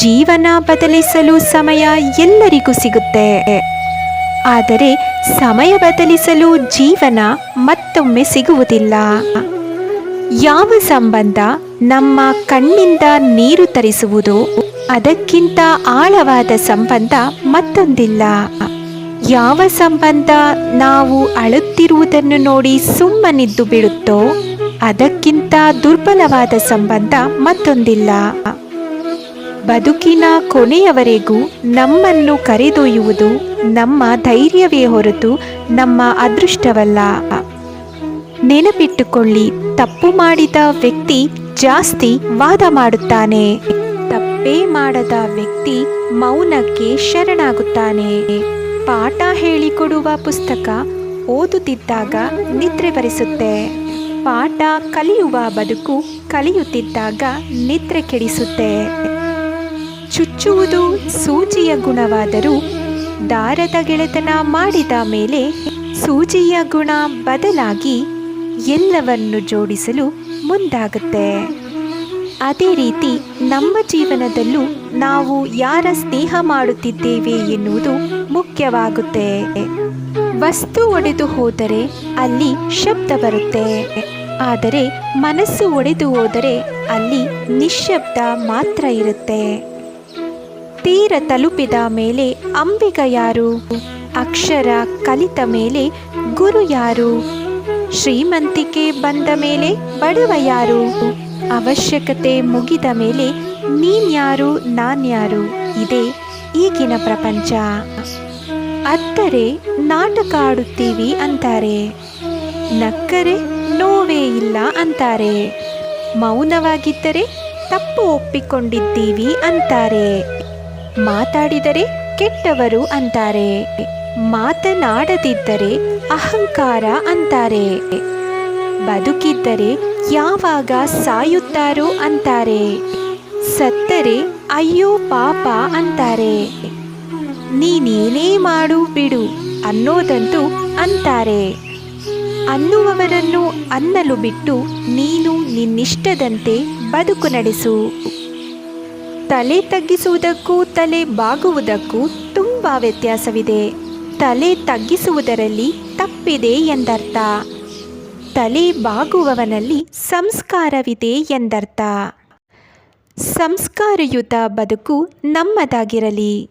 ಜೀವನ ಬದಲಿಸಲು ಸಮಯ ಎಲ್ಲರಿಗೂ ಸಿಗುತ್ತೆ. ಆದರೆ ಸಮಯ ಬದಲಿಸಲು ಜೀವನ ಮತ್ತೊಮ್ಮೆ ಸಿಗುವುದಿಲ್ಲ. ಯಾವ ಸಂಬಂಧ ನಮ್ಮ ಕಣ್ಣಿಂದ ನೀರು ತರಿಸುವುದು, ಅದಕ್ಕಿಂತ ಆಳವಾದ ಸಂಬಂಧ ಮತ್ತೊಂದಿಲ್ಲ. ಯಾವ ಸಂಬಂಧ ನಾವು ಅಳುತ್ತಿರುವುದನ್ನು ನೋಡಿ ಸುಮ್ಮನಿದ್ದು ಬಿಡುತ್ತೋ ಅದಕ್ಕಿಂತ ದುರ್ಬಲವಾದ ಸಂಬಂಧ ಮತ್ತೊಂದಿಲ್ಲ. ಬದುಕಿನ ಕೊನೆಯವರೆಗೂ ನಮ್ಮನ್ನು ಕರೆದೊಯ್ಯುವುದು ನಮ್ಮ ಧೈರ್ಯವೇ ಹೊರತು ನಮ್ಮ ಅದೃಷ್ಟವಲ್ಲ. ನೆನಪಿಟ್ಟುಕೊಳ್ಳಿ, ತಪ್ಪು ಮಾಡಿದ ವ್ಯಕ್ತಿ ಜಾಸ್ತಿ ವಾದ ಮಾಡುತ್ತಾನೆ. ತಪ್ಪೇ ಮಾಡದ ವ್ಯಕ್ತಿ ಮೌನಕ್ಕೆ ಶರಣಾಗುತ್ತಾನೆ. ಪಾಠ ಹೇಳಿಕೊಡುವ ಪುಸ್ತಕ ಓದುತ್ತಿದ್ದಾಗ ನಿದ್ರೆ ಬರಿಸುತ್ತೆ ಪಾಠ ಕಲಿಯುವ ಬದುಕು ಕಲಿಯುತ್ತಿದ್ದಾಗ ನಿದ್ರೆ ಕೆಡಿಸುತ್ತೆ. ಚುಚ್ಚುವುದು ಸೂಜಿಯ ಗುಣವಾದರೂ ದಾರದ ಗೆಳೆತನ ಮಾಡಿದ ಮೇಲೆ ಸೂಜಿಯ ಗುಣ ಬದಲಾಗಿ ಎಲ್ಲವನ್ನು ಜೋಡಿಸಲು ಮುಂದಾಗುತ್ತೆ. ಅದೇ ರೀತಿ ನಮ್ಮ ಜೀವನದಲ್ಲೂ ನಾವು ಯಾರ ಸ್ನೇಹ ಮಾಡುತ್ತಿದ್ದೇವೆ ಎನ್ನುವುದು ಮುಖ್ಯವಾಗುತ್ತೆ. ವಸ್ತು ಒಡೆದು ಹೋದರೆ ಅಲ್ಲಿ ಶಬ್ದ ಬರುತ್ತೆ. ಆದರೆ ಮನಸ್ಸು ಒಡೆದು ಹೋದರೆ ಅಲ್ಲಿ ನಿಶ್ಶಬ್ದ ಮಾತ್ರ ಇರುತ್ತೆ. ತೀರ ತಲುಪಿದ ಮೇಲೆ ಅಂಬಿಗ ಯಾರು? ಅಕ್ಷರ ಕಲಿತ ಮೇಲೆ ಗುರು ಯಾರು? ಶ್ರೀಮಂತಿಕೆ ಬಂದ ಮೇಲೆ ಬಡವ ಯಾರು? ಅವಶ್ಯಕತೆ ಮುಗಿದ ಮೇಲೆ ನೀನ್ಯಾರು ನಾನ್ಯಾರು ಇದೇ ಈಗಿನ ಪ್ರಪಂಚ. ಅತ್ತರೆ ನಾಟಕ ಆಡುತ್ತೀವಿ ಅಂತಾರೆ. ನಕ್ಕರೆ ನೋವೇ ಇಲ್ಲ ಅಂತಾರೆ. ಮೌನವಾಗಿದ್ದರೆ ತಪ್ಪು ಒಪ್ಪಿಕೊಂಡಿದ್ದೀವಿ ಅಂತಾರೆ. ಮಾತಾಡಿದರೆ ಕೆಟ್ಟವರು ಅಂತಾರೆ. ಮಾತನಾಡದಿದ್ದರೆ ಅಹಂಕಾರ ಅಂತಾರೆ. ಬದುಕಿದ್ದರೆ ಯಾವಾಗ ಸಾಯುತ್ತಾರೋ ಅಂತಾರೆ. ಸತ್ತರೆ ಅಯ್ಯೋ ಪಾಪ ಅಂತಾರೆ. ನೀನೇನೇ ಮಾಡು ಬಿಡು ಅನ್ನೋದಂತೂ ಅಂತಾರೆ. ಅನ್ನುವವರನ್ನು ಅನ್ನಲು ಬಿಟ್ಟು ನೀನು ನಿನ್ನಿಷ್ಟದಂತೆ ಬದುಕು ನಡೆಸು. ತಲೆ ತಗ್ಗಿಸುವುದಕ್ಕೂ ತಲೆ ಬಾಗುವುದಕ್ಕೂ ತುಂಬ ವ್ಯತ್ಯಾಸವಿದೆ. ತಲೆ ತಗ್ಗಿಸುವುದರಲ್ಲಿ ತಪ್ಪಿದೆ ಎಂದರ್ಥ. ತಲೆ ಬಾಗುವವನಲ್ಲಿ ಸಂಸ್ಕಾರವಿದೆ ಎಂದರ್ಥ. ಸಂಸ್ಕಾರಯುತ ಬದುಕು ನಮ್ಮದಾಗಿರಲಿ.